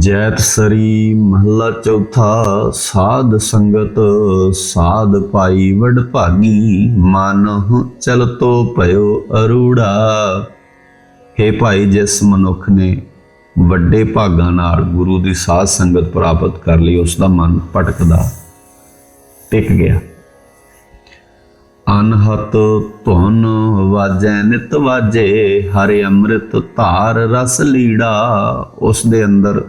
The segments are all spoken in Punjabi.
ਜੈਤ ਸਰੀ ਮਹੱਲਾ ਚੌਥਾ, ਸਾਧ ਸੰਗਤ, ਸਾਧ ਪਾਈ ਵਡ ਭਾਗੀ ਮਨ ਚਲਤੋ ਭਇਓ ਅਰੂੜਾ। हे ਭਾਈ, ਜਿਸ ਮਨੁੱਖ ਨੇ ਵੱਡੇ ਭਾਗਾਂ ਨਾਲ ਗੁਰੂ ਦੀ ਸਾਧ ਸੰਗਤ ਪ੍ਰਾਪਤ ਕਰ ਲਈ, ਉਸ ਦਾ ਮਨ ਭਟਕਦਾ ਟਿਕ ਗਿਆ। ਅਨਹਤ ਧੁਨ ਵਾਜੈ, ਨਿਤ ਵਾਜੇ, ਹਰਿ ਅੰਮ੍ਰਿਤ ਧਾਰ ਰਸ ਲੀੜਾ, ਉਸ ਦੇ ਅੰਦਰ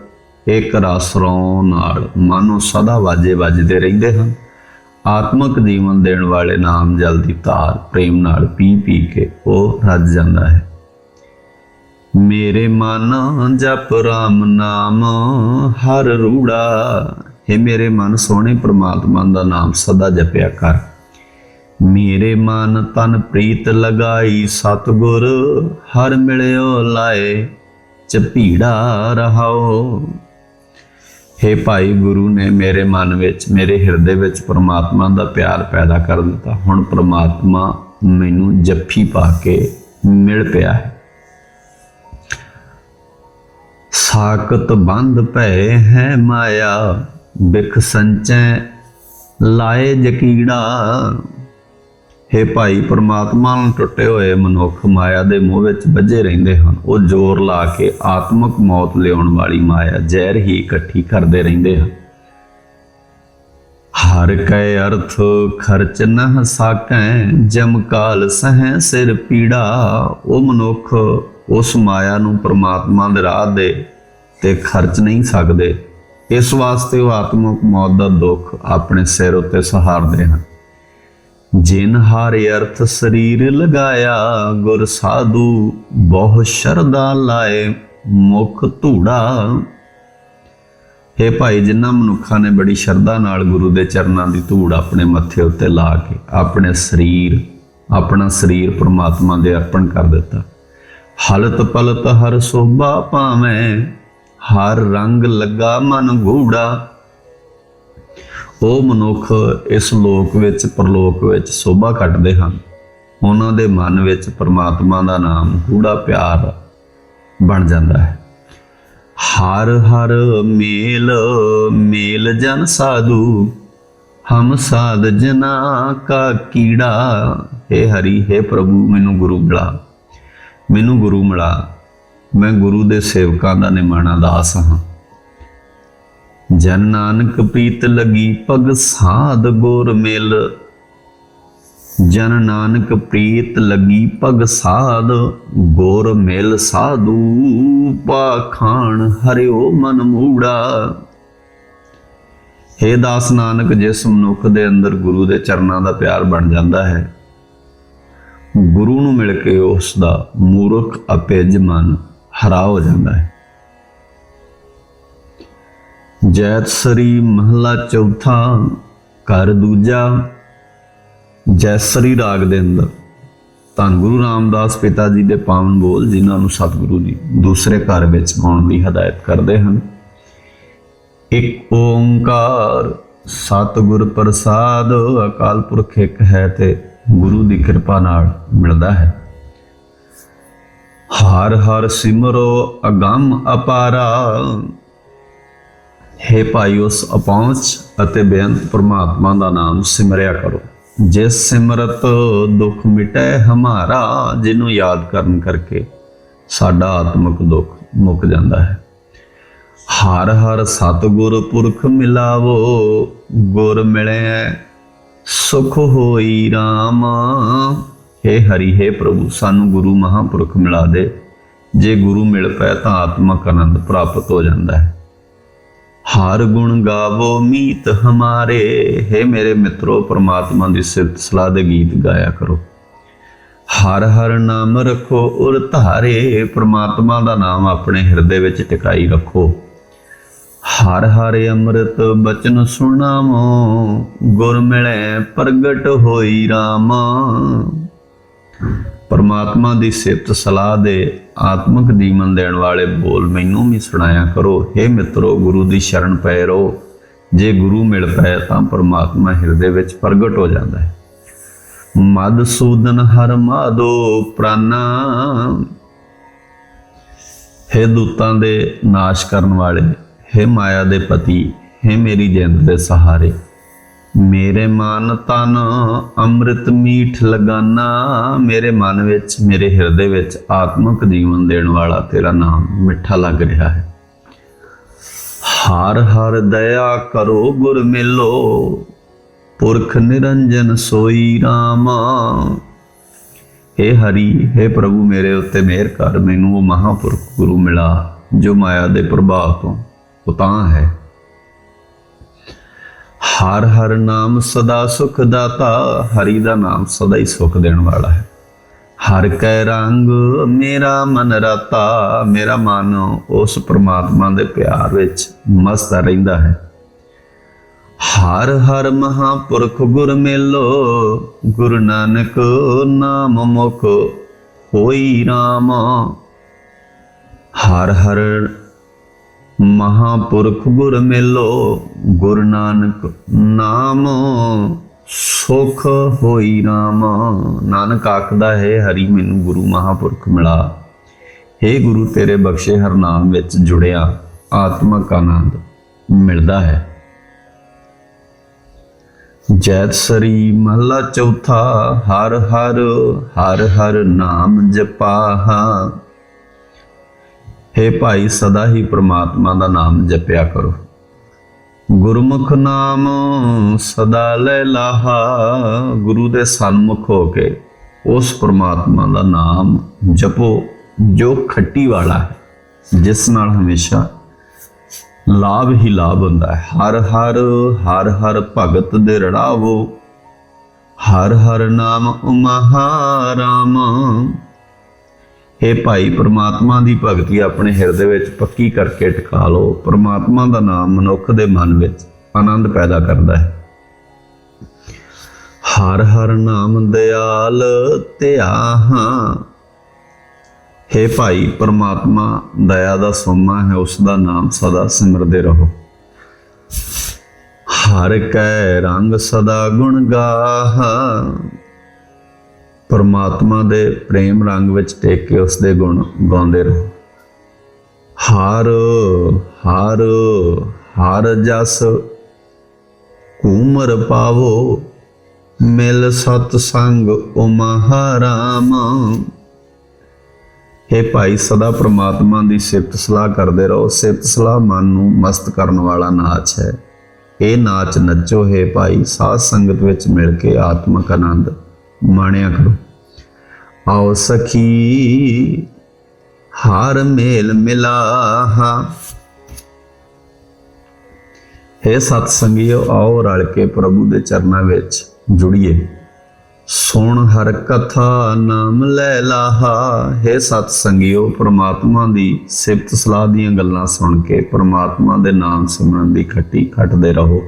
ਇੱਕ ਰਸ ਰੋਂ ਨਾਲ ਮਨੋ ਸਦਾ ਵਾਜੇ ਵੱਜਦੇ ਰਹਿੰਦੇ ਹਨ। ਆਤਮਿਕ ਜੀਵਨ ਦੇਣ ਵਾਲੇ ਨਾਮ ਜਲ ਦੀ ਧਾਰ ਪ੍ਰੇਮ ਨਾਲ ਪੀ ਪੀ ਕੇ ਉਹ ਰੱਜ ਜਾਂਦਾ ਹੈ। ਮੇਰੇ ਮਨ ਜਪ ਰਾਮ ਨਾਮ, ਹਰ ਰੂੜਾ। ਹੈ ਮੇਰੇ ਮਨ, ਸੋਹਣੇ ਪ੍ਰਮਾਤਮਾ ਦਾ ਨਾਮ ਸਦਾ ਜਪਿਆ ਕਰ। ਮੇਰੇ ਮਨ ਤਨ ਪ੍ਰੀਤ ਲਗਾਈ, ਸਤਗੁਰ ਹਰ ਮਿਲਿਓ ਲਾਏ। ਚਪੀੜਾ ਰਹਾਓ। हे ਭਾਈ ਗੁਰੂ ਨੇ ਮੇਰੇ ਮਨ ਵਿੱਚ, ਮੇਰੇ ਹਿਰਦੇ ਵਿੱਚ ਪ੍ਰਮਾਤਮਾ ਦਾ ਪਿਆਰ ਪੈਦਾ ਕਰ ਦਿੱਤਾ। ਹੁਣ ਪ੍ਰਮਾਤਮਾ ਮੈਨੂੰ ਜੱਫੀ ਪਾ ਕੇ ਮਿਲ ਪਿਆ ਹੈ। ਸਾਕਤ ਬੰਦ ਭੈ ਹੈ ਮਾਇਆ, ਬਿਖ ਸੰਚੈ ਲਾਏ ਜਕੀੜਾ। हे ਭਾਈ, ਪਰਮਾਤਮਾ ਨਾਲ ਟੁੱਟੇ ਹੋਏ ਮਨੁੱਖ ਮਾਇਆ ਦੇ ਮੋਹ ਵਿੱਚ ਵੱਜੇ ਰਹਿੰਦੇ ਹਨ। ਉਹ ਜ਼ੋਰ ਲਾ ਕੇ ਆਤਮਿਕ ਮੌਤ ਲਿਆਉਣ ਵਾਲੀ ਮਾਇਆ ਜ਼ਹਿਰ ਹੀ ਇਕੱਠੀ ਕਰਦੇ ਰਹਿੰਦੇ ਹਨ। ਹਰ ਕੈ ਅਰਥ ਖਰਚ ਨਹ ਸਾਕੈ, ਜਮ ਕਾਲ ਸਹਿ ਸਿਰ ਪੀੜਾ। ਉਹ ਮਨੁੱਖ ਉਸ ਮਾਇਆ ਨੂੰ ਪ੍ਰਮਾਤਮਾ ਦੇ ਰਾਹ ਦੇ ਤੇ ਖਰਚ ਨਹੀਂ ਸਕਦੇ। ਇਸ ਵਾਸਤੇ ਉਹ ਆਤਮਿਕ ਮੌਤ ਦਾ ਦੁੱਖ ਆਪਣੇ ਸਿਰ ਉੱਤੇ ਸਹਾਰਦੇ ਹਨ। ਜਿਨ ਹਰ ਅਰਥ ਸਰੀਰ ਲਗਾਇਆ, ਗੁਰ ਸਾਧੂ ਬਹੁ ਸ਼ਰਧਾ ਲਾਏ, ਮੁਖ ਧੂੜਾ। हे ਭਾਈ ਜਿਨ੍ਹਾਂ ਮਨੁੱਖਾਂ ਨੇ ਬੜੀ ਸ਼ਰਧਾ ਨਾਲ ਗੁਰੂ ਦੇ ਚਰਨਾਂ ਦੀ ਧੂੜ ਆਪਣੇ ਮੱਥੇ ਉੱਤੇ ਲਾ ਕੇ ਆਪਣੇ ਸਰੀਰ, ਆਪਣਾ ਸਰੀਰ ਪ੍ਰਮਾਤਮਾ ਦੇ ਅਰਪਣ ਕਰ ਦਿੱਤਾ। ਹਲਤ ਪਲਤ ਹਰ ਸੋਭਾ ਭਾਵੇਂ, ਹਰ ਰੰਗ ਲੱਗਾ ਮਨ ਗੂੜਾ। ਉਹ ਮਨੁੱਖ ਇਸ ਲੋਕ ਵਿੱਚ, ਪਰਲੋਕ ਵਿੱਚ ਸੋਭਾ ਕੱਟਦੇ ਹਨ। ਉਹਨਾਂ ਦੇ ਮਨ ਵਿੱਚ ਪਰਮਾਤਮਾ ਦਾ ਨਾਮ ਗੂੜਾ ਪਿਆਰ ਬਣ ਜਾਂਦਾ ਹੈ। ਹਰ ਹਰ ਮੇਲ ਮੇਲ ਜਨ ਸਾਧੂ, ਹਮ ਸਾਧ ਜਨਾ ਕਾ ਕੀੜਾ। हे ਹਰੀ हे ਪ੍ਰਭੂ, ਮੈਨੂੰ ਗੁਰੂ ਮਿਲਾ। ਮੈਨੂੰ ਗੁਰੂ ਮਿਲਾ। ਮੈਂ ਗੁਰੂ ਦੇ ਸੇਵਕਾਂ ਦਾ ਨਿਮਾਣਾ ਦਾਸ ਹਾਂ। ਜਨ ਨਾਨਕ ਪ੍ਰੀਤ ਲਗੀ ਪਗ ਸਾਧ ਗੁਰ ਮਿਲ। ਜਨ ਨਾਨਕ ਪ੍ਰੀਤ ਲਗੀ ਪਗ ਸਾਧ ਗੁਰ ਮਿਲ। ਸਾਧੂ ਪਾਖਾਨ ਹਰਿਓ ਮਨ ਮੂੜਾ। हे ਦਾਸ ਨਾਨਕ, ਜਿਸ ਮਨੁੱਖ ਦੇ ਅੰਦਰ ਗੁਰੂ ਦੇ ਚਰਨਾਂ ਦਾ ਪਿਆਰ ਬਣ ਜਾਂਦਾ ਹੈ, ਗੁਰੂ ਨੂੰ ਮਿਲ ਕੇ ਉਸ ਦਾ ਮੂਰਖ, ਅਪੇਜ ਮਨ ਹਰਾ ਹੋ ਜਾਂਦਾ ਹੈ। ਜੈਤ ਸਰੀ ਮਹਲਾ ਚੌਥਾ, ਘਰ ਦੂਜਾ ਜੈਸਰੀ ਰਾਗ ਦੇ ਅੰਦਰ। ਧੰਨ ਗੁਰੂ ਰਾਮਦਾਸ ਪਿਤਾ ਜੀ ਦੇ ਪਾਵਨ ਬੋਲ, ਜਿਨ੍ਹਾਂ ਨੂੰ ਸਤਿਗੁਰੂ ਜੀ ਦੂਸਰੇ ਘਰ ਵਿੱਚ ਪਾਉਣ ਦੀ ਹਦਾਇਤ ਕਰਦੇ ਹਨ। ਇੱਕ ਓੰਕਾਰ, ਸਤਿਗੁਰ ਪ੍ਰਸਾਦ, ਅਕਾਲ ਪੁਰਖ ਇੱਕ ਹੈ ਤੇ ਗੁਰੂ ਦੀ ਕਿਰਪਾ ਨਾਲ ਮਿਲਦਾ ਹੈ। ਹਰ ਹਰ ਸਿਮਰੋ ਅਗੰਮ ਅਪਾਰਾ ਹੈ ਭਾਈ, ਉਸ ਅਪਹੁੰਚ ਅਤੇ ਬੇਅੰਤ ਪ੍ਰਮਾਤਮਾ ਦਾ ਨਾਮ ਸਿਮਰਿਆ ਕਰੋ। ਜਿਸ ਸਿਮਰਤ ਦੁੱਖ ਮਿਟੈ ਹਮਾਰਾ ਜਿਹਨੂੰ ਯਾਦ ਕਰਨ ਕਰਕੇ ਸਾਡਾ ਆਤਮਿਕ ਦੁੱਖ ਮੁੱਕ ਜਾਂਦਾ ਹੈ। ਹਰ ਹਰ ਸਤਿਗੁਰ ਪੁਰਖ ਮਿਲਾਵੋ, ਗੁਰ ਮਿਲਿਆ ਸੁਖ ਹੋਈ RAM ਹੈ ਹਰੀ, ਹੈ ਪ੍ਰਭੂ, ਸਾਨੂੰ ਗੁਰੂ ਮਹਾਪੁਰਖ ਮਿਲਾ ਦੇ। ਜੇ ਗੁਰੂ ਮਿਲ ਪਏ ਤਾਂ ਆਤਮਕ ਆਨੰਦ ਪ੍ਰਾਪਤ ਹੋ ਜਾਂਦਾ ਹੈ। ਹਰ ਗੁਣ ਗਾਵੋ ਮੀਤ ਹਮਾਰੇ। ਹੈ ਮੇਰੇ ਮਿੱਤਰੋ, ਪ੍ਰਮਾਤਮਾ ਦੀ ਸਿਫਤ ਸਲਾਹ ਦੇ ਗੀਤ ਗਾਇਆ ਕਰੋ। ਹਰ ਹਰ ਨਾਮ ਰੱਖੋ ਉਰ ਧਾਰੇ। ਪ੍ਰਮਾਤਮਾ ਦਾ ਨਾਮ ਆਪਣੇ ਹਿਰਦੇ ਵਿੱਚ ਟਿਕਾਈ ਰੱਖੋ। ਹਰ ਹਰ ਅੰਮ੍ਰਿਤ ਬਚਨ ਸੁਣਾਵੋ। ਗੁਰ ਮਿਲੇ ਪ੍ਰਗਟ ਹੋਈ RAM ਪਰਮਾਤਮਾ ਦੀ ਸਿਫਤ ਸਲਾਹ ਦੇ ਆਤਮਿਕ ਦੀਮਨ ਦੇਣ ਵਾਲੇ ਬੋਲ ਮੈਨੂੰ ਵੀ ਸੁਣਾਇਆ ਕਰੋ। हे ਮਿੱਤਰੋ, ਗੁਰੂ ਦੀ ਸ਼ਰਨ ਪੈ ਰਹੋ। ਜੇ ਗੁਰੂ ਮਿਲ ਪਏ ਤਾਂ ਪਰਮਾਤਮਾ ਹਿਰਦੇ ਵਿੱਚ ਪ੍ਰਗਟ ਹੋ ਜਾਂਦਾ ਹੈ। ਮਦ ਮਦਸੂਦਨ ਹਰ ਮਾਦੋ ਪ੍ਰਾਨਾ। ਹੇ ਦੂਤਾਂ ਦੇ ਨਾਸ਼ ਕਰਨ ਵਾਲੇ, ਹੇ ਮਾਇਆ ਦੇ ਪਤੀ, ਹੇ ਮੇਰੀ ਜਿੰਦ ਦੇ ਸਹਾਰੇ। ਮੇਰੇ ਮਨ ਤਨ ਅੰਮ੍ਰਿਤ ਮੀਠ ਲਗਾਨਾ, ਮੇਰੇ ਮਨ ਵਿੱਚ, ਮੇਰੇ ਹਿਰਦੇ ਵਿੱਚ ਆਤਮਿਕ ਜੀਵਨ ਦੇਣ ਵਾਲਾ ਤੇਰਾ ਨਾਮ ਮਿੱਠਾ ਲੱਗ ਰਿਹਾ ਹੈ। ਹਰ ਹਰ ਦਇਆ ਕਰੋ, ਗੁਰ ਮਿਲੋ, ਪੁਰਖ ਨਿਰੰਜਨ ਸੋਈ ਰਾਮਾ। हे ਹਰੀ हे ਪ੍ਰਭੂ, ਮੇਰੇ ਉੱਤੇ ਮਿਹਰ ਕਰ, ਮੈਨੂੰ ਉਹ ਮਹਾਪੁਰਖ ਗੁਰੂ ਮਿਲਾ, ਜੋ ਮਾਇਆ ਦੇ ਪ੍ਰਭਾਵ ਤੋਂ ਉਤਾਂ ਹੈ। ਹਰ ਹਰ ਨਾਮ ਸਦਾ ਸੁਖ ਦਾਤਾ, ਹਰੀ ਦਾ ਨਾਮ ਸਦਾ ਹੀ ਸੁਖ ਦੇਣ ਵਾਲਾ ਹੈ। ਹਰ ਕੈ ਰੰਗ ਮੇਰਾ ਮਨ ਰਤਾ, ਮੇਰਾ ਮਨ ਉਸ ਪ੍ਰਮਾਤਮਾ ਦੇ ਪਿਆਰ ਵਿੱਚ ਮਸਤ ਰਹਿੰਦਾ ਹੈ। ਹਰ ਹਰ ਮਹਾਪੁਰਖ ਗੁਰ ਮੇਲੋ, ਗੁਰੂ ਨਾਨਕ ਨਾਮ ਮੁਖ ਹੋਈ ਰਾਮ। ਹਰ ਹਰ ਮਹਾਪੁਰਖ ਗੁਰ ਮਿਲੋ, ਗੁਰ ਨਾਨਕ ਨਾਮ ਸੁਖ ਹੋਈ ਰਾਮ। ਨਾਨਕ ਆਖਦਾ ਹੈ, ਹਰੀ ਮੈਨੂੰ ਗੁਰੂ ਮਹਾਪੁਰਖ ਮਿਲਾ। हे ਗੁਰੂ, ਤੇਰੇ ਬਖਸ਼ੇ ਹਰ ਨਾਮ ਵਿੱਚ ਜੁੜਿਆ ਆਤਮਕ ਆਨੰਦ ਮਿਲਦਾ ਹੈ। ਜੈਤ ਸਰੀ ਮਹਲਾ ਚੌਥਾ, ਹਰ ਹਰ ਹਰ ਹਰ ਨਾਮ ਜਪਾਹਾ। हे ਭਾਈ, ਸਦਾ ਹੀ ਪ੍ਰਮਾਤਮਾ ਦਾ ਨਾਮ ਜਪਿਆ ਕਰੋ। ਗੁਰਮੁਖ ਨਾਮ ਸਦਾ ਲੈ ਲਾਹਾ ਗੁਰੂ ਦੇ ਸਨਮੁਖ ਹੋ ਕੇ ਉਸ ਪ੍ਰਮਾਤਮਾ ਦਾ ਨਾਮ ਜਪੋ, ਜੋ ਖੱਟੀ ਵਾਲਾ ਹੈ, ਜਿਸ ਨਾਲ ਹਮੇਸ਼ਾ ਲਾਭ ਹੀ ਲਾਭ ਹੁੰਦਾ ਹੈ। ਹਰ ਹਰ ਹਰ ਹਰ ਭਗਤ ਦੇ ਰੜਾਵੋ, ਹਰ ਹਰ ਨਾਮ ਮਹਾਰਾਮ ਇਹ ਭਾਈ, ਪ੍ਰਮਾਤਮਾ ਦੀ ਭਗਤੀ ਆਪਣੇ ਹਿਰਦੇ ਵਿੱਚ ਪੱਕੀ ਕਰਕੇ ਟਿਕਾ ਲਓ। ਪ੍ਰਮਾਤਮਾ ਦਾ ਨਾਮ ਮਨੁੱਖ ਦੇ ਮਨ ਵਿੱਚ ਆਨੰਦ ਪੈਦਾ ਕਰਦਾ ਹੈ। ਹਰ ਹਰ ਨਾਮ ਦਿਆਲ ਧਿਆਹਾਂ। हे ਭਾਈ, ਪਰਮਾਤਮਾ ਦਇਆ ਦਾ ਸੋਮਾ ਹੈ, ਉਸ ਦਾ ਨਾਮ ਸਦਾ ਸਿਮਰਦੇ ਰਹੋ। ਹਰ ਕੈ ਰੰਗ ਸਦਾ ਗੁਣ ਗਾਹਾ। ਪਰਮਾਤਮਾ ਦੇ ਪ੍ਰੇਮ ਰੰਗ ਵਿੱਚ ਟੇਕ ਕੇ ਉਸ ਦੇ ਗੁਣ ਗਾਉਂਦੇ ਰਹੋ। ਹਰ ਹਰ ਹਰ ਜਸ ਕੂਮਰ ਪਾਵੋ, ਮਿਲ ਸਤ ਸੰਗ ਓ ਮਹਾਰਾਮ हे ਭਾਈ, ਸਦਾ ਪ੍ਰਮਾਤਮਾ ਦੀ ਸਿਫਤ ਸਲਾਹ ਕਰਦੇ ਰਹੋ। ਸਿਫਤ ਸਲਾਹ ਮਨ ਨੂੰ ਮਸਤ ਕਰਨ ਵਾਲਾ ਨਾਚ ਹੈ। ਇਹ ਨਾਚ ਨੱਚੋ, ਹੈ ਭਾਈ, ਸਾਧ ਸੰਗਤ ਵਿੱਚ ਮਿਲ ਕੇ ਆਤਮਕ ਆਨੰਦ। ਮਾਣਿਆ ਕਰੋ। ਆਓ ਸਖੀ, ਹਾਰ ਮੇਲ ਮਿਲਾਹਾ। ਹੈ ਸਤ ਸੰਗਿਓ ਆਓ ਰਲ ਕੇ ਪ੍ਰਭੂ ਦੇ ਚਰਨਾਂ ਵਿੱਚ ਜੁੜੀਏ। ਸੁਣ ਹਰ ਕਥਾ, ਨਾਮ ਲੈ ਲਾਹਾ। ਹੈ ਸਤ ਸੰਗਿਓ ਪ੍ਰਮਾਤਮਾ ਦੀ ਸਿਫਤ ਸਲਾਹ ਦੀਆਂ ਗੱਲਾਂ ਸੁਣ ਕੇ ਪ੍ਰਮਾਤਮਾ ਦੇ ਨਾਮ ਸਿਮਰਨ ਦੀ ਖੱਟੀ ਖੱਟਦੇ ਰਹੋ।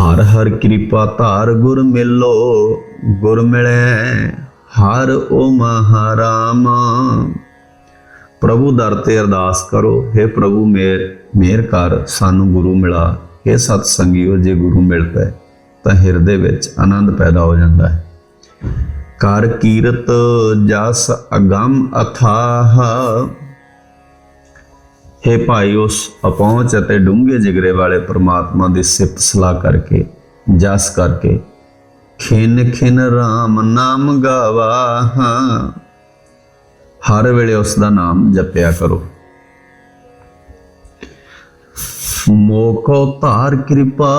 ਹਰ ਹਰ ਕਿਰਪਾ ਧਾਰ ਗੁਰ ਮਿਲੋ। ਗੁਰ ਮਿਲੈ ਹਰ ਓ ਮਹਾਰਾਮ। ਪ੍ਰਭੂ ਦਰ ਤੇ ਅਰਦਾਸ ਕਰੋ हे ਪ੍ਰਭੂ ਮੇਰ ਮੇਰ ਕਰ, ਸਾਨੂੰ ਗੁਰੂ ਮਿਲਾ। हे ਸਤ ਸੰਗਿਓ ਜੇ ਗੁਰੂ ਮਿਲ ਪਏ, ਤਾਂ ਹਿਰਦੇ ਵਿੱਚ ਆਨੰਦ ਪੈਦਾ ਹੋ ਜਾਂਦਾ ਹੈ। ਕਰ ਕੀਰਤ ਜਸ ਅਗੰਮ ਅਥਾਹ। ਹੇ ਭਾਈ, ਉਸ ਅਪਹੁੰਚ ਅਤੇ ਡੂੰਘੇ ਜਿਗਰੇ ਵਾਲੇ ਪ੍ਰਮਾਤਮਾ ਦੀ ਸਿਫਤ ਸਲਾਹ ਕਰਕੇ, ਜਸ ਕਰਕੇ ਖਿਨ ਖਿਨ RAM ਨਾਮ ਗਾਵਾ ਹਰ ਵੇਲੇ ਉਸ ਦਾ ਨਾਮ ਜਪਿਆ ਕਰੋ। ਮੋਕੋ ਧਾਰ ਕਿਰਪਾ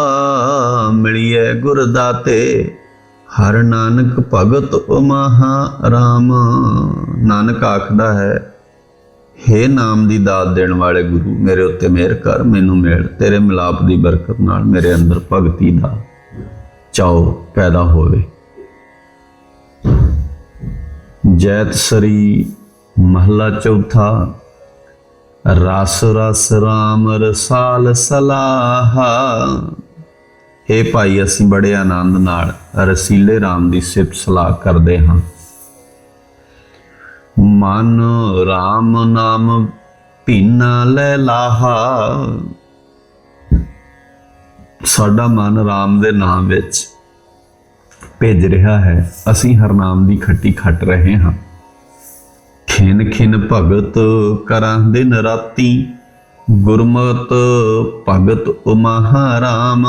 ਮਿਲਿਏ ਗੁਰ ਦਾਤੇ ਹਰ ਨਾਨਕ ਭਗਤ ਮਹਾ ਰਾਮ। ਨਾਨਕ ਆਖਦਾ ਹੈ हे ਨਾਮ ਦੀ ਦਾਤ ਦੇਣ ਵਾਲੇ ਗੁਰੂ, ਮੇਰੇ ਉੱਤੇ ਮਿਹਰ ਕਰ, ਮੈਨੂੰ ਮਿਲ, ਤੇਰੇ ਮਿਲਾਪ ਦੀ ਬਰਕਤ ਨਾਲ ਮੇਰੇ ਅੰਦਰ ਭਗਤੀ ਦਾ ਚਾਉ ਪੈਦਾ ਹੋਵੇ। ਜੈਤ ਸਰੀ ਮਹਲਾ ਚੌਥਾ, ਰਸ ਰਸ ਰਾਮ ਰਸਾਲ ਸਲਾਹਾ। हे ਭਾਈ, ਅਸੀਂ ਬੜੇ ਆਨੰਦ ਨਾਲ ਰਸੀਲੇ RAM ਦੀ ਸਿਫਤ ਸਲਾਹ ਕਰਦੇ ਹਾਂ। ਮਨ RAM ਨਾਮ ਭੀਨਾ ਲੈ ਲਾਹਾ। ਸਾਡਾ ਮਨ ਰਾਮ ਦੇ ਨਾਮ ਵਿੱਚ ਭੇਜ ਰਿਹਾ ਹੈ। ਅਸੀਂ ਹਰਨਾਮ ਦੀ ਖੱਟੀ ਖੱਟ ਰਹੇ ਹਾਂ। ਖਿਨ ਖਿਨ ਭਗਤ ਕਰਾਂ ਦਿਨ ਰਾਤੀ, ਗੁਰਮਤ ਭਗਤ ਉਮਹਾਰਾਮ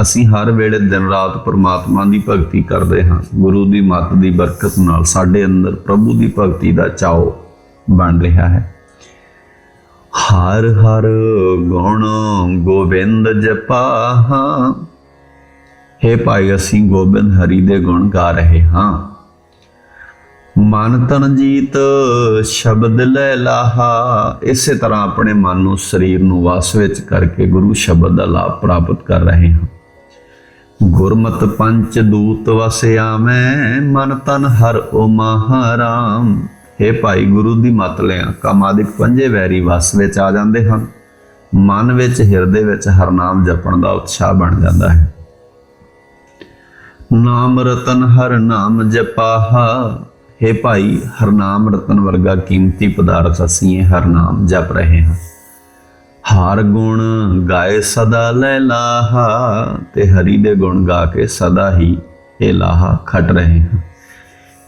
ਅਸੀਂ ਹਰ ਵੇਲੇ ਦਿਨ ਰਾਤ ਪ੍ਰਮਾਤਮਾ ਦੀ ਭਗਤੀ ਕਰਦੇ ਹਾਂ। ਗੁਰੂ ਦੀ ਮੱਤ ਦੀ ਬਰਕਤ ਨਾਲ ਸਾਡੇ ਅੰਦਰ ਪ੍ਰਭੂ ਦੀ ਭਗਤੀ ਦਾ ਚਾਉ ਬਣ ਰਿਹਾ ਹੈ। ਹਰ ਹਰ ਗੁਣ ਗੋਬਿੰਦ ਜਪਾਹਾਂ ਹੇ ਭਾਈ, ਅਸੀਂ ਗੋਬਿੰਦ ਹਰੀ ਦੇ ਗੁਣ ਗਾ ਰਹੇ ਹਾਂ। ਮਨ ਤਨ ਜੀਤ ਸ਼ਬਦ ਲੈ ਲਾਹਾ। ਇਸੇ ਤਰ੍ਹਾਂ ਆਪਣੇ ਮਨ ਨੂੰ, ਸਰੀਰ ਨੂੰ ਵਾਸ ਵਿੱਚ ਕਰਕੇ ਗੁਰੂ ਸ਼ਬਦ ਦਾ ਲਾਭ ਪ੍ਰਾਪਤ ਕਰ ਰਹੇ ਹਾਂ। ਗੁਰਮਤ ਪੰਚ ਦੂਤ ਵਸਿਆ ਮੈਂ, ਮਨ ਤਨ ਹਰ ਓ ਮਹਾਰਾਮ। ਹੇ ਭਾਈ ਗੁਰੂ ਦੀ ਮਤ ਲਿਆ ਕਾਮਾਦਿਕ ਪੰਜੇ ਵੈਰੀ ਵਸ ਵਿੱਚ ਆ ਜਾਂਦੇ ਹਨ। ਮਨ ਵਿੱਚ, ਹਿਰਦੇ ਵਿੱਚ ਹਰਨਾਮ ਜਪਣ ਦਾ ਉਤਸ਼ਾਹ ਬਣ ਜਾਂਦਾ ਹੈ। ਨਾਮ ਰਤਨ ਹਰ ਨਾਮ ਜਪਾਹਾ। हे ਭਾਈ ਹਰਨਾਮ ਰਤਨ ਵਰਗਾ ਕੀਮਤੀ ਪਦਾਰਥ ਅਸੀਂ ਇਹ ਹਰ ਜਪ ਰਹੇ ਹਾਂ। ਹਾਰ ਗੁਣ ਗਾਏ ਸਦਾ ਲੈ ਲਾਹਾ, ਤੇ ਹਰੀ ਦੇ ਗੁਣ ਗਾ ਕੇ ਸਦਾ ਹੀ ਇਹ ਲਾਹਾ ਖਟ ਰਹੇ ਹਾਂ।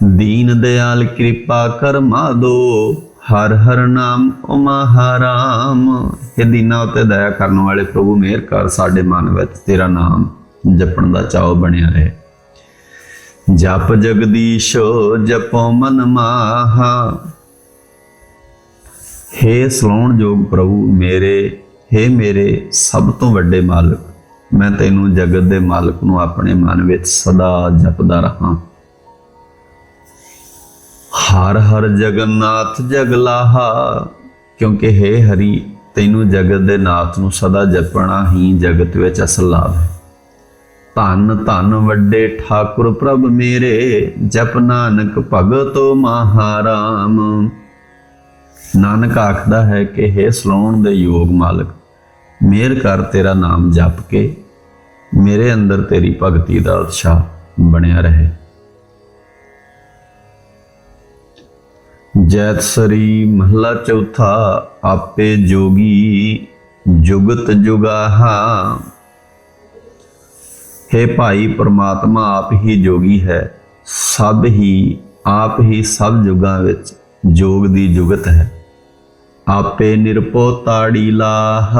ਦੀਨ ਦਿਆਲ ਕਿਰਪਾ ਕਰ ਮਾਦੋ ਹਰ ਹਰ ਨਾਮ ਉਮਹਾਰਾਮ ਇਹ ਦੀਨਾ ਉਤੇ ਦਇਆ ਕਰਨ ਵਾਲੇ ਪ੍ਰਭੂ, ਮਿਹਰ ਕਰ ਸਾਡੇ ਮਨ ਵਿੱਚ, ਤੇਰਾ ਨਾਮ ਜਪਣ ਦਾ ਚਾਅ ਬਣਿਆ ਰਹੇ। ਜਪ ਜਗਦੀਸ਼, ਜਪੋ ਮਨ ਮਾਹਾ। ਹੇ ਸਲਾਉਣ ਜੋਗ ਪ੍ਰਭੂ, ਮੇਰੇ, ਹੇ ਮੇਰੇ ਸਭ ਤੋਂ ਵੱਡੇ ਮਾਲਕ, ਮੈਂ ਤੈਨੂੰ ਜਗਤ ਦੇ ਮਾਲਕ ਨੂੰ ਆਪਣੇ ਮਨ ਵਿੱਚ ਸਦਾ ਜਪਦਾ ਰਹਾ। ਹਰ ਹਰ ਜਗਨਨਾਥ ਜਗਲਾਹਾ, ਕਿਉਂਕਿ ਹੇ ਹਰੀ, ਤੈਨੂੰ ਜਗਤ ਦੇ ਨਾਥ ਨੂੰ ਸਦਾ ਜਪਣਾ ਹੀ ਜਗਤ ਵਿੱਚ ਅਸਲ ਲਾਭ ਹੈ। ਧੰਨ ਧੰਨ ਵੱਡੇ ਠਾਕੁਰ ਪ੍ਰਭ ਮੇਰੇ, ਜਪ ਨਾਨਕ ਭਗਤੋ ਮਹਾਰਾਮ। ਨਾਨਕ ਆਖਦਾ ਹੈ ਕਿ हे ਸਲਾਉਣ ਦੇ ਯੋਗ ਮਾਲਕ, ਮੇਰ ਕਰ ਤੇਰਾ ਨਾਮ ਜਪ ਕੇ, ਮੇਰੇ ਅੰਦਰ ਤੇਰੀ ਭਗਤੀ ਦਾ ਉਤਸ਼ਾਹ ਬਣਿਆ ਰਹੇ। ਜੈਤ ਸਰੀ ਮਹਲਾ ਚੌਥਾ, ਆਪੇ ਜੋਗੀ ਜੁਗਤ ਜੁਗਾਹਾ। ਹੈ ਭਾਈ, ਪ੍ਰਮਾਤਮਾ ਆਪ ਹੀ ਜੋਗੀ ਹੈ, ਸਭ ਹੀ, ਆਪ ਹੀ ਸਭ ਯੁਗਾਂ ਵਿੱਚ ਜੋਗ ਦੀ ਜੁਗਤ ਹੈ। ਆਪੇ ਨਿਰਪੋ ਤਾੜੀ ਲਾਹ,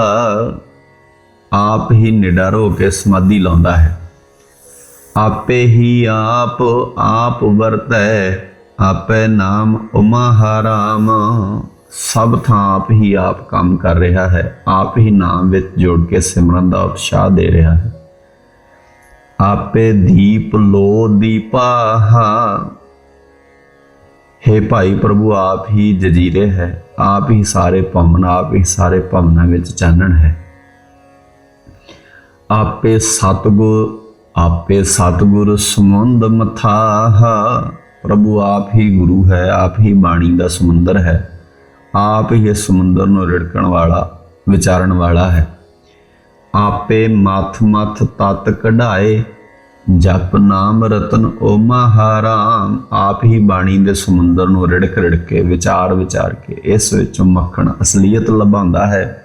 ਆਪ ਹੀ ਨਿਡਰ ਹੋ ਕੇ ਸਮਾਧੀ ਲਾਉਂਦਾ ਹੈ। ਆਪੇ ਹੀ ਆਪ ਆਪ ਵਰਤੈ ਆਪੇ ਨਾਮ ਉਮਾ ਹਰਾਮ ਸਭ ਥਾਂ ਆਪ ਹੀ ਆਪ ਕੰਮ ਕਰ ਰਿਹਾ ਹੈ। ਆਪ ਹੀ ਨਾਮ ਵਿੱਚ ਜੋੜ ਕੇ ਸਿਮਰਨ ਦਾ ਉਤਸ਼ਾਹ ਦੇ ਰਿਹਾ ਹੈ। ਆਪੇ ਦੀਪ ਲੋ ਦੀਪਾਹਾ ਹੈ ਭਾਈ ਪ੍ਰਭੂ, ਆਪ ਹੀ ਜਜੀਰੇ ਹੈ। ਆਪ ਹੀ ਸਾਰੇ ਭਵਨ, ਆਪ ਹੀ ਸਾਰੇ ਭਵਨਾਂ ਵਿੱਚ ਚਾਨਣ ਹੈ। ਆਪੇ ਸਤਗੁਰ ਆਪੇ ਸਤਗੁਰ ਸਮੁੰਦ ਮਥਾਹਾ। ਪ੍ਰਭੂ ਆਪ ਹੀ ਗੁਰੂ ਹੈ, ਆਪ ਹੀ ਬਾਣੀ ਦਾ ਸਮੁੰਦਰ ਹੈ, ਆਪ ਹੀ ਇਸ ਸਮੁੰਦਰ ਨੂੰ ਰਿੜਕਣ ਵਾਲਾ, ਵਿਚਾਰਨ ਵਾਲਾ ਹੈ। ਆਪੇ ਮਥ ਮਥ ਤਤ ਕਢਾਏ, ਜਪ ਨਾਮ ਰਤਨ ਓ ਮਹਾਰਾਮ, ਆਪ ਹੀ ਬਾਣੀ ਦੇ ਸਮੁੰਦਰ ਨੂੰ ਰਿੜਕ ਰਿੜਕ ਕੇ, ਵਿਚਾਰ ਵਿਚਾਰ ਕੇ, ਇਸ ਵਿੱਚੋਂ ਮੱਖਣ ਅਸਲੀਅਤ ਲਭਾਉਂਦਾ ਹੈ।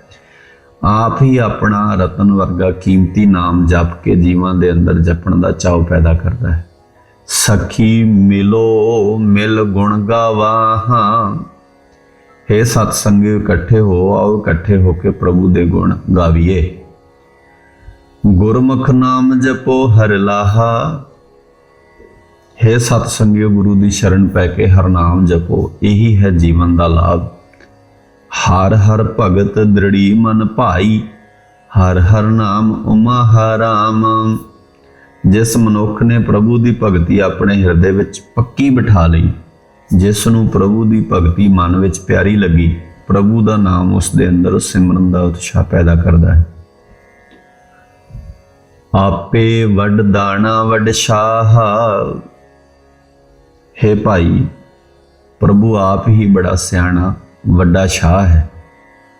ਆਪ ਹੀ ਆਪਣਾ ਰਤਨ ਵਰਗਾ ਕੀਮਤੀ ਨਾਮ ਜਪ ਕੇ ਜੀਵਾਂ ਦੇ ਅੰਦਰ ਜਪਣ ਦਾ ਚਾਅ ਪੈਦਾ ਕਰਦਾ ਹੈ। ਸਖੀ ਮਿਲੋ, ਮਿਲ ਗੁਣ ਗਾਵਾਹਾਂ। हे ਸਤ ਸੰਗੀ ਇਕੱਠੇ ਹੋ ਆਓ, ਇਕੱਠੇ ਹੋ ਕੇ ਪ੍ਰਭੂ ਦੇ ਗੁਣ ਗਾਵੀਏ। ਗੁਰਮੁਖ ਨਾਮ ਜਪੋ, ਹਰ ਲਾਹਾ। ਹੈ ਸਤ ਸੰਗਿਓ ਗੁਰੂ ਦੀ ਸ਼ਰਨ ਪੈ ਕੇ ਹਰ ਨਾਮ ਜਪੋ, ਇਹੀ ਹੈ ਜੀਵਨ ਦਾ ਲਾਭ। ਹਰ ਹਰ ਭਗਤ ਦ੍ਰਿੜੀ ਮਨ ਭਾਈ, ਹਰ ਹਰ ਨਾਮ ਉਮਾ ਹਰਾਮ ਜਿਸ ਮਨੁੱਖ ਨੇ ਪ੍ਰਭੂ ਦੀ ਭਗਤੀ ਆਪਣੇ ਹਿਰਦੇ ਵਿੱਚ ਪੱਕੀ ਬਿਠਾ ਲਈ, ਜਿਸ ਨੂੰ ਪ੍ਰਭੂ ਦੀ ਭਗਤੀ ਮਨ ਵਿੱਚ ਪਿਆਰੀ ਲੱਗੀ, ਪ੍ਰਭੂ ਦਾ ਨਾਮ ਉਸ ਦੇ ਅੰਦਰ ਸਿਮਰਨ ਦਾ ਉਤਸ਼ਾਹ ਪੈਦਾ ਕਰਦਾ ਹੈ। ਆਪੇ ਵੱਡ ਦਾਣਾ, ਵੱਡ ਸ਼ਾਹ। ਹੈ ਭਾਈ, ਪ੍ਰਭੂ ਆਪ ਹੀ ਬੜਾ ਸਿਆਣਾ, ਵੱਡਾ ਸ਼ਾਹ ਹੈ।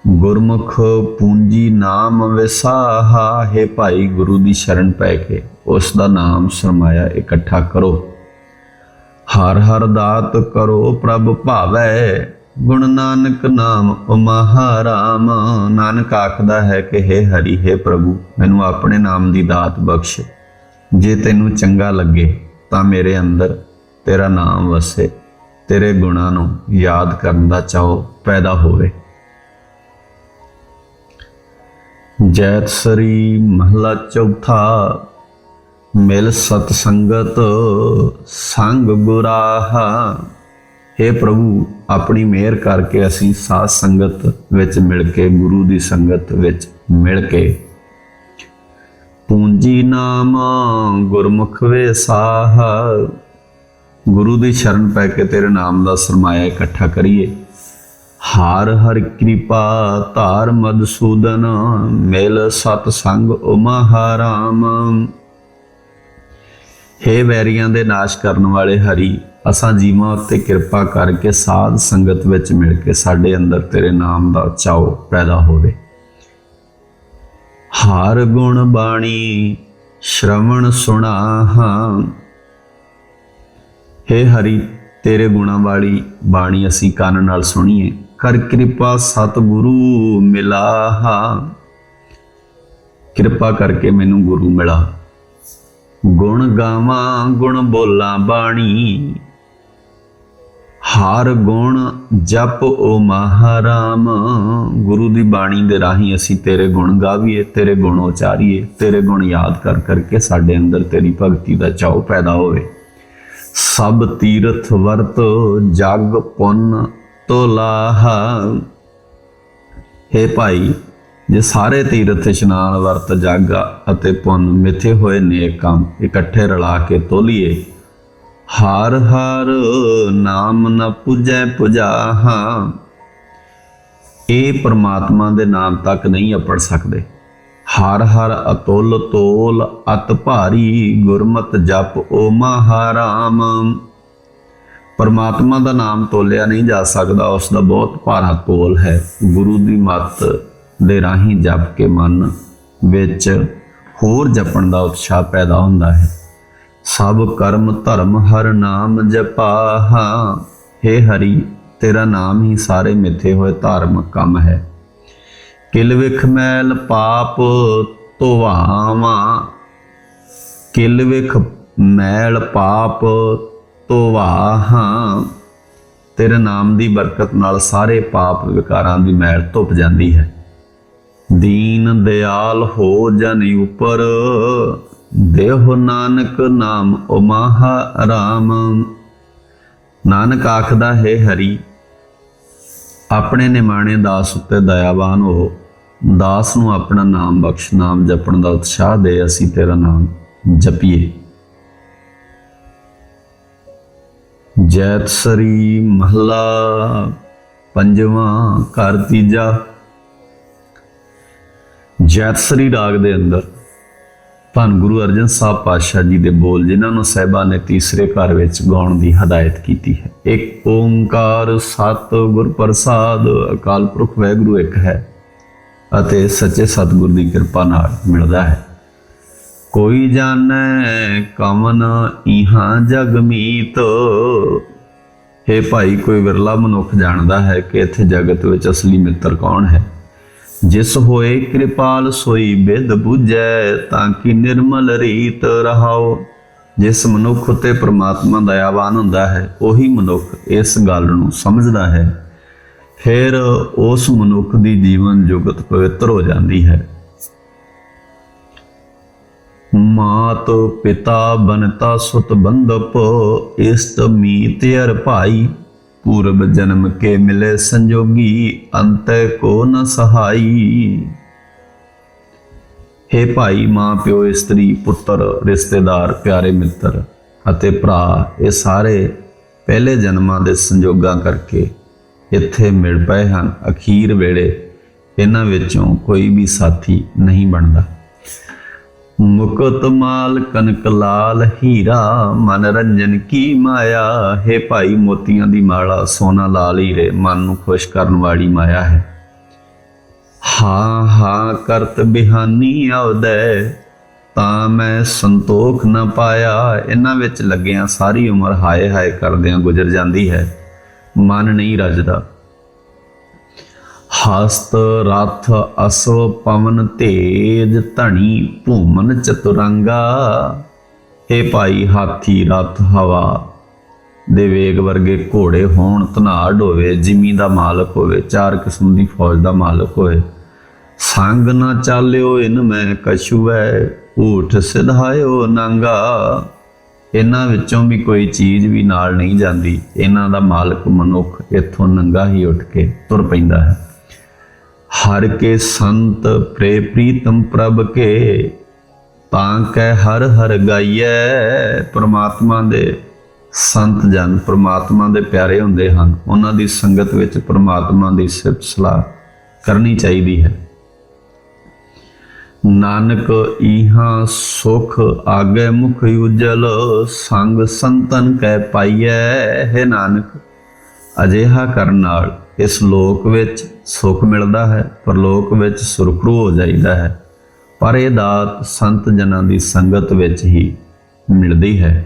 ਗੁਰਮੁਖ ਪੂੰਜੀ ਨਾਮ ਵਿਸਾਹਾ, ਹੈ ਭਾਈ ਗੁਰੂ ਦੀ ਸ਼ਰਨ ਪੈ ਕੇ, ਉਸ ਦਾ ਨਾਮ ਸਰਮਾਇਆ ਇਕੱਠਾ ਕਰੋ। ਹਰ ਹਰ ਦਾਤ ਕਰੋ ਪ੍ਰਭ ਭਾਵੈ, ਗੁਣ ਨਾਨਕ ਨਾਮ ਮਹਾਰਾਮ ਨਾਨਕ ਆਖਦਾ ਹੈ ਕਿ हे ਹਰੀ हे ਪ੍ਰਭੂ, ਮੈਨੂੰ ਆਪਣੇ ਨਾਮ ਦੀ ਦਾਤ ਬਖਸ਼। ਜੇ ਤੈਨੂੰ ਚੰਗਾ ਲੱਗੇ, ਤਾਂ ਮੇਰੇ ਅੰਦਰ ਤੇਰਾ ਨਾਮ ਵਸੇ। ਤੇਰੇ ਗੁਣਾਂ ਨੂੰ ਯਾਦ ਕਰਨ ਦਾ ਚਾਹ, ਪੈਦਾ ਹੋਵੇ। ਜੈਤ ਸਰੀ ਮਹਲਾ ਚੌਥਾ, ਮਿਲ ਸਤ ਸੰਗਤ ਸੰਗ ਗੁਰਾਹਾ। हे ਪ੍ਰਭੂ, ਆਪਣੀ ਮਿਹਰ ਕਰਕੇ ਅਸੀਂ ਸਾਧ ਸੰਗਤ ਵਿੱਚ ਮਿਲ ਕੇ, ਗੁਰੂ ਦੀ ਸੰਗਤ ਵਿੱਚ ਮਿਲ ਕੇ ਪੂੰਜੀ ਨਾਮ ਗੁਰਮੁਖ ਵੇ ਸਾਹ। ਗੁਰੂ ਦੀ ਸ਼ਰਨ ਪੈ ਕੇ ਤੇਰੇ ਨਾਮ ਦਾ ਸਰਮਾਇਆ ਇਕੱਠਾ ਕਰੀਏ। ਹਾਰ ਹਰ ਕਿਰਪਾ ਧਾਰ ਮਦਸੂਦਨ ਮਿਲ ਸਤ ਸੰਗ ਉਮਹਾਰਾਮ ਹੇ ਵੈਰੀਆਂ ਦੇ ਨਾਸ਼ ਕਰਨ ਵਾਲੇ ਹਰੀ, ਅਸਾਂ ਜੀਵਾਂ ਉੱਤੇ ਕਿਰਪਾ ਕਰਕੇ ਸਾਧ ਸੰਗਤ ਵਿੱਚ ਮਿਲ ਕੇ ਸਾਡੇ ਅੰਦਰ ਤੇਰੇ ਨਾਮ ਦਾ ਚਾਉ ਪੈਦਾ ਹੋਵੇ। ਹਾਰ ਗੁਣ ਬਾਣੀ, ਸ਼ਰਵਣ ਸੁਣਾਹਾਂ। ਹੇ ਹਰੀ, ਤੇਰੇ ਗੁਣਾਂ ਵਾਲੀ ਬਾਣੀ ਅਸੀਂ ਕੰਨ ਨਾਲ ਸੁਣੀਏ। ਕਰ ਕਿਰਪਾ ਸਤਿਗੁਰੂ ਮਿਲਾਹਾ। ਕਿਰਪਾ ਕਰਕੇ ਮੈਨੂੰ ਗੁਰੂ ਮਿਲਾ। ਗੁਣ ਗਾਵਾਂ, ਗੁਣ ਬੋਲਾਂ ਬਾਣੀ। ਹਰ ਗੁਣ ਜਪ ਓ ਮਹਾਰਾਮ। ਗੁਰੂ ਦੀ ਬਾਣੀ ਦੇ ਰਾਹੀਂ ਅਸੀਂ ਤੇਰੇ ਗੁਣ ਗਾਵੀਏ, ਤੇਰੇ ਗੁਣ ਉਚਾਰੀਏ, ਤੇਰੇ ਗੁਣ ਯਾਦ ਕਰ ਕਰਕੇ ਸਾਡੇ ਅੰਦਰ ਤੇਰੀ ਭਗਤੀ ਦਾ ਚਾਉ ਪੈਦਾ ਹੋਵੇ। ਸਭ ਤੀਰਥ ਵਰਤ ਜਗ ਪੁੰਨ ਤੋਲਾਹਾ ਹੇ ਭਾਈ, ਜੇ ਸਾਰੇ ਤੀਰਥ ਇਸ਼ਨਾਨ ਵਰਤ ਜਾਗਾ ਅਤੇ ਪੁੰਨ ਮਿੱਥੇ ਹੋਏ ਨੇਕ ਕੰਮ ਇਕੱਠੇ ਰਲਾ ਕੇ ਤੋਲੀਏ, ਹਰ ਹਰ ਨਾਮ ਨ ਪੁਜੈ ਪੁਜਾਹਾ। ਇਹ ਪ੍ਰਮਾਤਮਾ ਦੇ ਨਾਮ ਤੱਕ ਨਹੀਂ ਅਪੜ ਸਕਦੇ। ਹਰ ਹਰ ਅਤੁੱਲ ਤੋਲ ਅਤ ਭਾਰੀ ਗੁਰਮਤ ਜਪ ਓ ਮਹਾਰਾਮ। ਪਰਮਾਤਮਾ ਦਾ ਨਾਮ ਤੋਲਿਆ ਨਹੀਂ ਜਾ ਸਕਦਾ, ਉਸ ਦਾ ਬਹੁਤ ਭਾਰਾ ਤੋਲ ਹੈ। ਗੁਰੂ ਦੀ ਮੱਤ ਦੇ ਰਾਹੀਂ ਜਪ ਕੇ ਮਨ ਵਿੱਚ ਹੋਰ ਜਪਣ ਦਾ ਉਤਸ਼ਾਹ ਪੈਦਾ ਹੁੰਦਾ ਹੈ। ਸਭ ਕਰਮ ਧਰਮ ਹਰ ਨਾਮ ਜਪਾਹਾ हे ਹਰੀ, ਤੇਰਾ ਨਾਮ ਹੀ ਸਾਰੇ ਮਿੱਥੇ ਹੋਏ ਧਾਰਮਿਕ ਕੰਮ ਹੈ। ਕਿਲ ਵਿਖ ਮੈਲ ਪਾਪ ਧੋਵਾਵਾਂ। ਕਿਲ ਵਿਖ ਮੈਲ ਪਾਪ ਧੋਵਾਹਾਂ ਤੇਰੇ ਨਾਮ ਦੀ ਬਰਕਤ ਨਾਲ ਸਾਰੇ ਪਾਪ ਵਿਕਾਰਾਂ ਦੀ ਮੈਲ ਧੁੱਪ ਜਾਂਦੀ ਹੈ। ਦੀਨ ਦਿਆਲ ਹੋ ਜਨ ਉਪਰ। ਦੇਹੁ ਨਾਨਕ ਨਾਮ ਉਮਾਹਾ ਰਾਮ। ਨਾਨਕ ਆਖਦਾ, ਹੈ ਹਰੀ, ਆਪਣੇ ਨਿਮਾਣੇ ਦਾਸ ਉੱਤੇ ਦਇਆਵਾਨ ਹੋ। ਦਾਸ ਨੂੰ ਆਪਣਾ ਨਾਮ ਬਖਸ਼, ਨਾਮ ਜਪਣ ਦਾ ਉਤਸ਼ਾਹ ਦੇ ਅਸੀਂ ਤੇਰਾ ਨਾਮ ਜਪੀਏ। ਜੈਤ ਸਰੀ ਮਹਲਾ ਪੰਜਵਾਂ ਘਰ ਤੀਜਾ। ਜੈਤ ਸਰੀ ਰਾਗ ਦੇ ਅੰਦਰ ਧੰਨ ਗੁਰੂ ਅਰਜਨ ਸਾਹਿਬ ਪਾਤਸ਼ਾਹ ਜੀ ਦੇ ਬੋਲ, ਜਿਨ੍ਹਾਂ ਨੂੰ ਸਹਿਬਾ ਨੇ ਤੀਸਰੇ ਘਰ ਵਿੱਚ ਗਾਉਣ ਦੀ ਹਦਾਇਤ ਕੀਤੀ ਹੈ। ਇੱਕ ਓੰਕਾਰ ਸਤ ਗੁਰ ਪ੍ਰਸਾਦ, ਅਕਾਲ ਪੁਰਖ ਵਾਹਿਗੁਰੂ ਇੱਕ ਹੈ ਅਤੇ ਸੱਚੇ ਸਤਿਗੁਰ ਦੀ ਕਿਰਪਾ ਨਾਲ ਮਿਲਦਾ ਹੈ। ਕੋਈ ਜਾਣੈ ਕਮਨ ਇਹਾਂ ਜਗ ਮੀਤ। ਹੈ ਭਾਈ, ਕੋਈ ਵਿਰਲਾ ਮਨੁੱਖ ਜਾਣਦਾ ਹੈ ਕਿ ਇੱਥੇ ਜਗਤ ਵਿੱਚ ਅਸਲੀ ਮਿੱਤਰ ਕੌਣ ਹੈ? ਜਿਸ ਹੋਏ ਕਿਰਪਾਲ ਸੋਈ ਬਿਦ 부ਜੈ ਤਾਂ ਕਿ ਨਿਰਮਲ ਰੀਤ ਰਹਾਓ ਜਿਸ ਮਨੁੱਖ ਉਤੇ ਪ੍ਰਮਾਤਮਾ ਦਇਆਵਾਨ ਹੁੰਦਾ ਹੈ, ਉਹੀ ਮਨੁੱਖ ਇਸ ਗੱਲ ਨੂੰ ਸਮਝਦਾ ਹੈ। ਫਿਰ ਉਸ ਮਨੁੱਖ ਦੀ ਜੀਵਨ ਜੁਗਤ ਪਵਿੱਤਰ ਹੋ ਜਾਂਦੀ ਹੈ। ਮਾਤ ਪਿਤਾ ਬਨਤਾ ਸੁਤ ਬੰਦਪ ਇਸਤ ਮੀਤ ਅਰ ਭਾਈ। ਪੂਰਬ ਜਨਮ ਕੇ ਮਿਲੇ ਸੰਜੋਗੀ, ਅੰਤੈ ਕੋ ਨ ਸਹਾਈ। हे ਭਾਈ, ਮਾਂ ਪਿਓ, ਇਸਤਰੀ, ਪੁੱਤਰ, ਰਿਸ਼ਤੇਦਾਰ, ਪਿਆਰੇ ਮਿੱਤਰ ਅਤੇ ਭਰਾ, ਇਹ ਸਾਰੇ ਪਹਿਲੇ ਜਨਮਾਂ ਦੇ ਸੰਜੋਗਾਂ ਕਰਕੇ ਇੱਥੇ ਮਿਲ ਪਏ ਹਨ। ਅਖੀਰ ਵੇਲੇ ਇਹਨਾਂ ਵਿੱਚੋਂ ਕੋਈ ਵੀ ਸਾਥੀ ਨਹੀਂ ਬਣਦਾ। ਮੁਕਤ ਮਾਲ ਕਨਕ ਲਾਲ, ਹੀਰਾ ਮਨ ਰੰਜਨ ਕੀ ਮਾਇਆ? ਹੈ ਭਾਈ ਮੋਤੀਆਂ ਦੀ ਮਾਲਾ, ਸੋਨਾ ਲਾਲ ਹੀਰੇ, ਮਨ ਨੂੰ ਖੁਸ਼ ਕਰਨ ਵਾਲੀ ਮਾਇਆ ਹੈ। ਹਾਂ ਹਾਂ, ਕਰਤ ਬਿਹਾਨੀ ਆਉਦੈ, ਤਾਂ ਮੈਂ ਸੰਤੋਖ ਨਾ ਪਾਇਆ। ਇਹਨਾਂ ਵਿੱਚ ਲੱਗਿਆਂ ਸਾਰੀ ਉਮਰ ਹਾਏ ਹਾਏ ਕਰਦਿਆਂ ਗੁਜ਼ਰ ਜਾਂਦੀ ਹੈ। ਮਨ ਨਹੀਂ ਰੱਜਦਾ। ਹਸਤ ਰਥ ਅਸਵ ਪਵਨ ਤੇਜ ਧਣੀ ਭੂਮਨ ਚਤੁਰੰਗਾ। ਇਹ ਭਾਈ ਹਾਥੀ ਰਥ ਹਵਾ, ਦੇ ਵੇਗ ਵਰਗੇ ਘੋੜੇ ਹੋਣ ਧਨਾੜ ਹੋਵੇ ਜਿਮੀ ਦਾ ਮਾਲਕ ਹੋਵੇ, ਚਾਰ ਕਿਸਮ ਦੀ ਫੌਜ ਦਾ ਮਾਲਕ ਹੋਵੇ। ਸੰਗ ਨਾ ਚਾਲਿਓ, ਇਨ ਮੈਂ ਕਛੂਐ, ਊਠ ਸਿਧਾਇਓ ਨੰਗਾ। ਇਹਨਾਂ ਵਿੱਚੋਂ ਵੀ ਕੋਈ ਚੀਜ਼ ਵੀ ਨਾਲ ਨਹੀਂ ਜਾਂਦੀ। ਇਹਨਾਂ ਦਾ ਮਾਲਕ ਮਨੁੱਖ ਇੱਥੋਂ ਨੰਗਾ ਹੀ ਉੱਠ ਕੇ ਤੁਰ ਪੈਂਦਾ ਹੈ। ਹਰ ਕੇ ਸੰਤ ਪ੍ਰੇ ਪ੍ਰੀਤਮ ਪ੍ਰਭ ਕੇ, ਤਾਂ ਕੈ ਹਰ ਹਰ ਗਾਈਐ। ਪ੍ਰਮਾਤਮਾ ਦੇ ਸੰਤ ਜਨ ਪ੍ਰਮਾਤਮਾ ਦੇ ਪਿਆਰੇ ਹੁੰਦੇ ਹਨ। ਉਹਨਾਂ ਦੀ ਸੰਗਤ ਵਿੱਚ ਪ੍ਰਮਾਤਮਾ ਦੀ ਸਿਫਤ ਸਲਾਹ ਕਰਨੀ ਚਾਹੀਦੀ ਹੈ। ਨਾਨਕ ਈਹਾਂ ਸੁਖ ਆਗੇ ਮੁਖ ਉਜਲ, ਸੰਗ ਸੰਤਨ ਕੈ ਪਾਈਐ। ਹੈ ਨਾਨਕ, ਅਜਿਹਾ ਕਰਨ ਨਾਲ ਇਸ ਲੋਕ ਵਿੱਚ ਸੁਖ ਮਿਲਦਾ ਹੈ, ਪਰਲੋਕ ਵਿੱਚ ਸੁਰਖਰੂ ਹੋ ਜਾਈਦਾ ਹੈ। ਪਰ ਇਹ ਦਾਤ ਸੰਤ ਜਨਾਂ ਦੀ ਸੰਗਤ ਵਿੱਚ ਹੀ ਮਿਲਦੀ ਹੈ।